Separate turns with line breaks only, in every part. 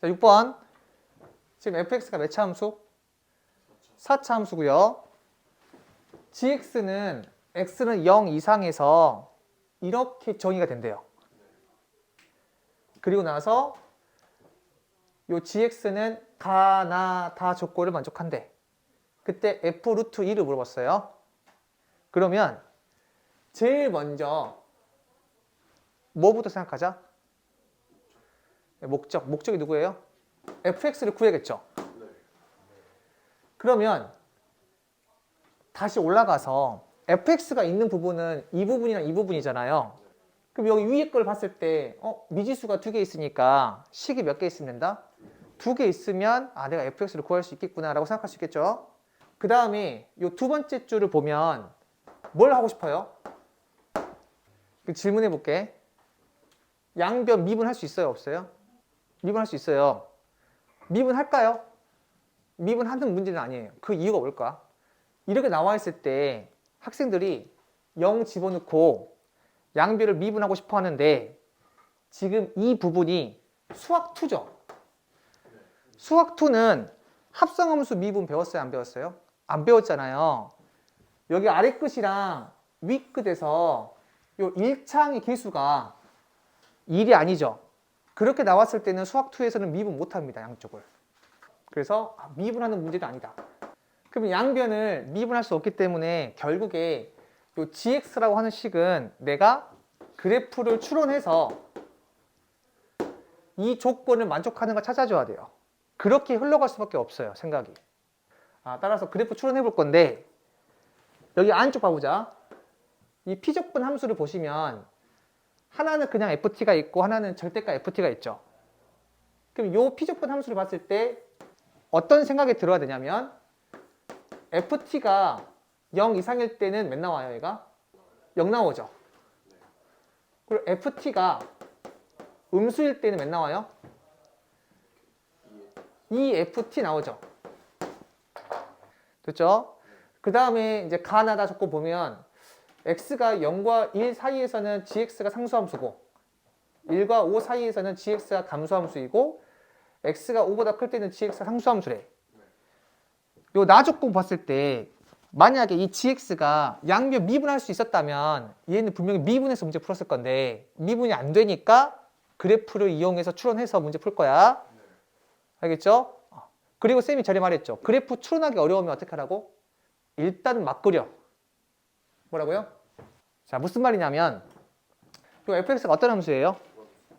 자, 6번. 지금 fx가 몇 차 함수? 4차 함수고요. gx는 x는 0 이상에서 이렇게 정의가 된대요. 그리고 나서 요 gx는 가 나 다 조건을 만족한대. 그때 f 루트 2를 물어봤어요. 그러면 제일 먼저 뭐부터 생각하자? 네, 목적. 목적이 누구예요? fx를 구해야겠죠. 그러면 다시 올라가서 fx가 있는 부분은 이 부분이랑 이 부분이잖아요. 그럼 여기 위에 걸 봤을 때 어, 미지수가 두 개 있으니까 식이 몇개 된다? 두 개 있으면 아 내가 fx를 구할 수 있겠구나 라고 생각할 수 있겠죠. 그 다음에 이 두 번째 줄을 보면 뭘 하고 싶어요? 그 질문해 볼게. 양변 미분 할 수 있어요, 없어요? 미분할 수 있어요. 미분할까요? 미분하는 문제는 아니에요. 그 이유가 뭘까? 이렇게 나와 있을 때 학생들이 0 집어넣고 양변을 미분하고 싶어 하는데 지금 이 부분이 수학 2죠. 수학 2는 합성함수 미분 배웠어요, 안 배웠어요? 안 배웠잖아요. 여기 아래 끝이랑 위 끝에서 요 1창의 개수가 1이 아니죠. 그렇게 나왔을 때는 수학 2에서는 미분 못 합니다, 양쪽을. 그래서 아, 미분하는 문제도 아니다. 그럼 양변을 미분할 수 없기 때문에 결국에 요 gx라고 하는 식은 내가 그래프를 추론해서 이 조건을 만족하는 걸 찾아줘야 돼요. 그렇게 흘러갈 수밖에 없어요, 생각이. 아, 따라서 그래프 추론해 볼 건데 여기 안쪽 봐보자. 이 피적분 함수를 보시면 하나는 그냥 ft가 있고 하나는 절대가 ft가 있죠. 그럼 이 피적분 함수를 봤을 때 어떤 생각이 들어야 되냐면 ft가 0 이상일 때는 몇 나와요, 얘가? 0 나오죠. 그리고 ft가 음수일 때는 몇 나와요? 2ft 나오죠. 됐죠? 그 다음에 이제 가나다 조건 보면 x가 0과 1 사이에서는 gx가 상수함수고 1과 5 사이에서는 gx가 감수함수이고 x가 5보다 클 때는 gx가 상수함수래. 요나 조건 봤을 때 만약에 이 gx가 양변 미분할 수 있었다면 얘는 분명히 미분해서 문제 풀었을 건데 미분이 안 되니까 그래프를 이용해서 추론해서 문제 풀 거야. 알겠죠? 어. 그리고 쌤이 전에 말했죠. 그래프 추론하기 어려우면 어떻게 하라고? 일단 막 그려. 뭐라고요? 자, 무슨 말이냐면 이 fx가 어떤 함수예요?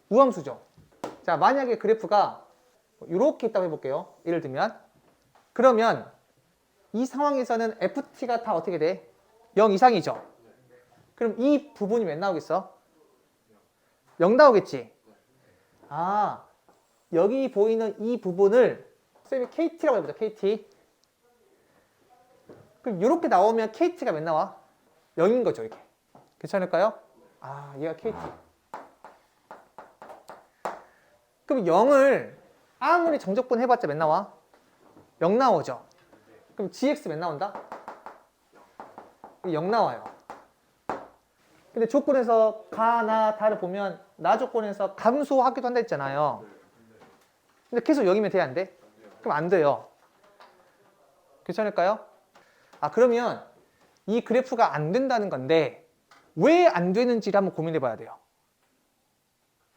우함수죠. 자, 만약에 그래프가 이렇게 있다고 해볼게요. 예를 들면 그러면 이 상황에서는 ft가 다 어떻게 돼? 0 이상이죠. 그럼 이 부분이 몇 나오겠어? 0 나오겠지. 아, 여기 보이는 이 부분을 쌤이 KT라고 해보자. KT. 그럼 이렇게 나오면 KT가 몇 나와? 0인 거죠, 이렇게. 괜찮을까요? 아, 얘가 KT. 그럼 0을 아무리 정적분 해봤자 몇 나와? 0 나오죠. 그럼 GX 몇 나온다? 0 나와요. 근데 조건에서 가, 나, 다를 보면 나 조건에서 감소하기도 한다 했잖아요. 근데 계속 0이면 돼, 안 돼? 그럼 안 돼요. 괜찮을까요? 아, 그러면 이 그래프가 안 된다는 건데 왜 안 되는지를 한번 고민해 봐야 돼요.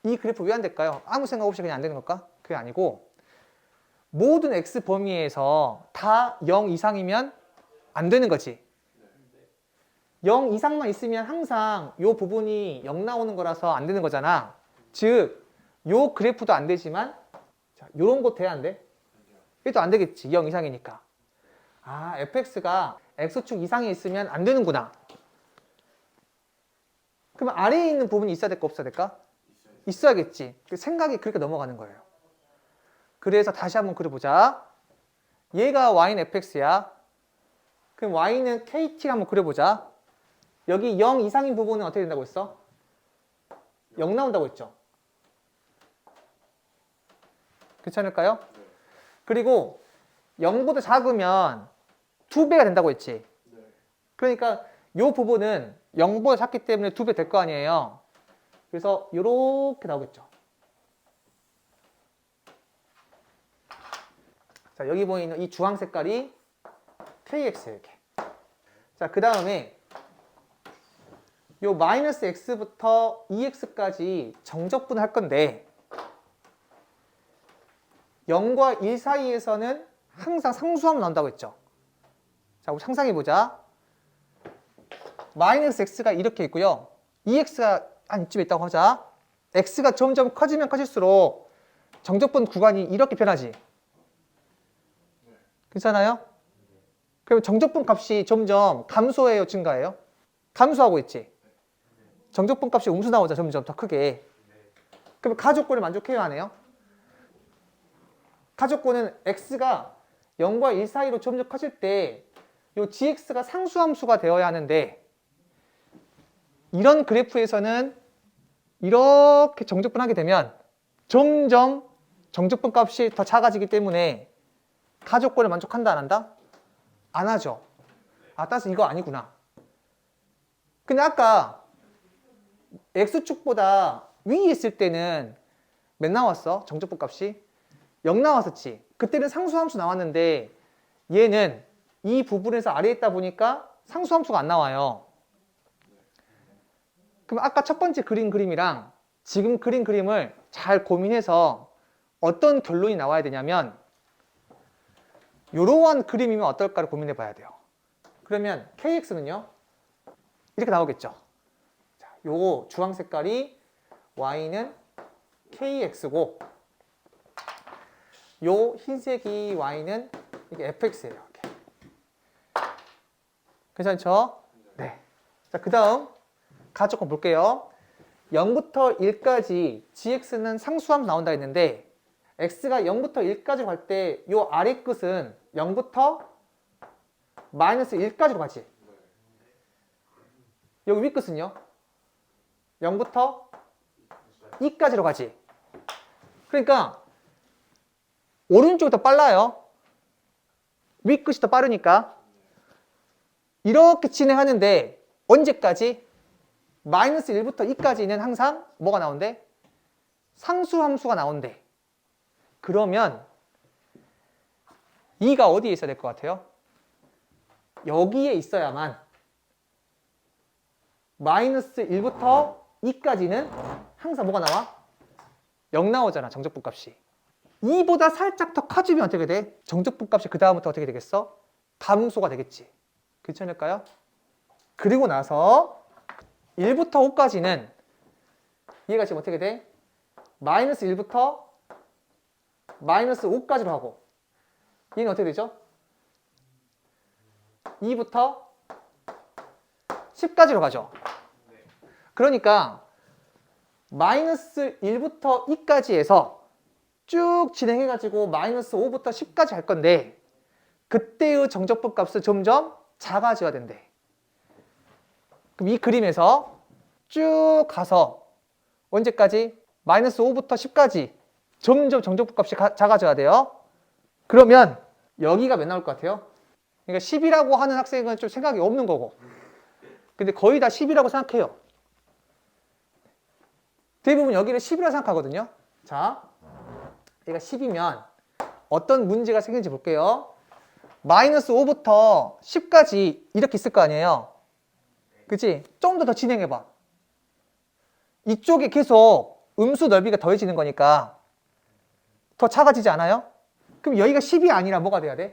이 그래프 왜 안 될까요? 아무 생각 없이 그냥 안 되는 걸까? 그게 아니고 모든 x 범위에서 다 0 이상이면 안 되는 거지. 0 이상만 있으면 항상 이 부분이 0 나오는 거라서 안 되는 거잖아. 즉, 이 그래프도 안 되지만 자, 요런 거 돼야 안 돼? 얘도 안 되겠지. 0 이상이니까. 아, fx가 x축 이상에 있으면 안 되는구나. 그러면 아래에 있는 부분이 있어야 될까 없어야 될까? 있어야겠지. 그 생각이 그렇게 넘어가는 거예요. 그래서 다시 한번 그려보자. 얘가 y는 fx야. 그럼 y는 kt 한번 그려보자. 여기 0 이상인 부분은 어떻게 된다고 했어? 0 나온다고 했죠. 괜찮을까요? 그리고 0보다 작으면 2배가 된다고 했지. 그러니까 이 부분은 0보다 작기 때문에 2배 될 거 아니에요. 그래서 이렇게 나오겠죠. 자, 여기 보이는 이 주황 색깔이 kx 이렇게. 자, 그 다음에 요 마이너스 x부터 2x까지 정적분을 할 건데 0과 1 사이에서는 항상 상수함 나온다고 했죠. 자, 우리 상상해 보자. 마이너스 x가 이렇게 있고요. 2x가 한 이쯤에 있다고 하자. x가 점점 커지면 커질수록 정적분 구간이 이렇게 변하지. 괜찮아요? 그럼 정적분 값이 점점 감소해요, 증가해요? 감소하고 있지. 정적분 값이 음수 나오자 점점 더 크게. 그럼 가족권을 만족해요, 안 해요? 가족권은 x가 0과 1 사이로 점점 커질 때 요 gx가 상수함수가 되어야 하는데 이런 그래프에서는 이렇게 정적분 하게 되면 점점 정적분 값이 더 작아지기 때문에 가족권을 만족한다 안 한다? 안 하죠. 아 따라서 이거 아니구나. 근데 아까 x축보다 위에 있을 때는 몇 나왔어? 정적분 값이? 0 나왔었지. 그때는 상수함수 나왔는데 얘는 이 부분에서 아래에 있다 보니까 상수함수가 안 나와요. 그럼 아까 첫 번째 그린 그림이랑 지금 그린 그림을 잘 고민해서 어떤 결론이 나와야 되냐면 이러한 그림이면 어떨까를 고민해 봐야 돼요. 그러면 kx는요 이렇게 나오겠죠. 자, 요 주황 색깔이 y는 kx고 요 흰색이 y는 이게 fx예요. 괜찮죠? 네. 자, 그 다음 가조건 볼게요. 0부터 1까지 gx는 상수함 나온다 했는데 x가 0부터 1까지 갈때요 아래 끝은 0부터 마이너스 1까지로 가지. 여기 위 끝은요? 0부터 2까지로 가지. 그러니까 오른쪽이 더 빨라요. 위 끝이 더 빠르니까. 이렇게 진행하는데 언제까지? 마이너스 1부터 2까지는 항상 뭐가 나온대? 상수함수가 나온대. 그러면 2가 어디에 있어야 될 것 같아요? 여기에 있어야만 마이너스 1부터 2까지는 항상 뭐가 나와? 0 나오잖아 정적분 값이 2보다 살짝 더 커지면 어떻게 돼? 정적분 값이 그 다음부터 어떻게 되겠어? 감소가 되겠지 괜찮을까요? 그리고 나서 1부터 5까지는 얘가 지금 어떻게 돼? 마이너스 1부터 마이너스 5까지로 하고 얘는 어떻게 되죠? 2부터 10까지로 가죠. 그러니까 마이너스 1부터 2까지 해서 쭉 진행해가지고 마이너스 5부터 10까지 할 건데 그때의 정적분 값은 점점 작아져야 된대. 그럼 이 그림에서 쭉 가서 언제까지? 마이너스 5부터 10까지 점점 정적분 값이 가- 작아져야 돼요. 그러면 여기가 몇 나올 것 같아요? 그러니까 10이라고 하는 학생은 좀 생각이 없는 거고. 근데 거의 다 10이라고 생각해요. 대부분 여기를 10이라고 생각하거든요. 자, 얘가 10이면 어떤 문제가 생기는지 볼게요. 마이너스 5부터 10까지 이렇게 있을 거 아니에요. 그치? 좀더더 진행해봐. 이쪽에 계속 음수 넓이가 더해지는 거니까 더 작아지지 않아요? 그럼 여기가 10이 아니라 뭐가 돼야 돼?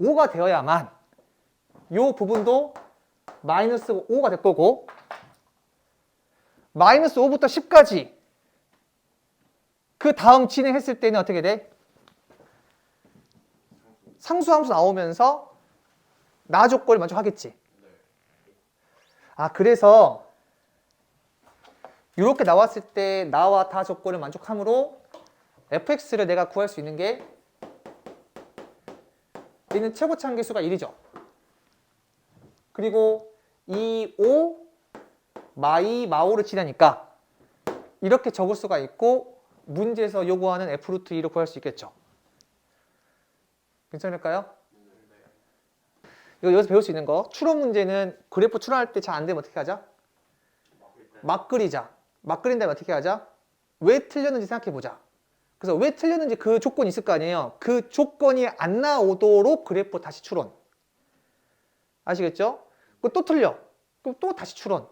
5가 되어야만 이 부분도 마이너스 5가 될 거고 마이너스 5부터 10까지 그 다음 진행했을 때는 어떻게 돼? 상수함수 나오면서 나 조건을 만족하겠지. 아 그래서 이렇게 나왔을 때 나와 다 조건을 만족하므로 fx를 내가 구할 수 있는 게 얘는 최고 참계수가 1이죠. 그리고 이 5, 마이, 마오를 지나니까 이렇게 적을 수가 있고 문제에서 요구하는 f루트 2를 구할 수 있겠죠. 괜찮을까요? 이거 여기서 배울 수 있는 거 추론 문제는 그래프 추론할 때 잘 안 되면 어떻게 하자? 막 그리자. 막 그린 다음에 어떻게 하자? 왜 틀렸는지 생각해 보자. 그래서 왜 틀렸는지 그 조건이 있을 거 아니에요. 그 조건이 안 나오도록 그래프 다시 추론. 아시겠죠? 그또 틀려. 그럼 또 다시 추론.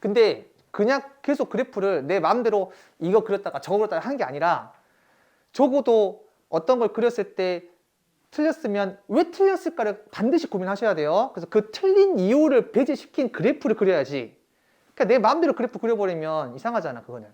근데 그냥 계속 그래프를 내 마음대로 이거 그렸다가 저거 그렸다가 하는 게 아니라 적어도 어떤 걸 그렸을 때 틀렸으면 왜 틀렸을까를 반드시 고민하셔야 돼요. 그래서 그 틀린 이유를 배제시킨 그래프를 그려야지. 그러니까 내 마음대로 그래프 그려버리면 이상하잖아, 그거는.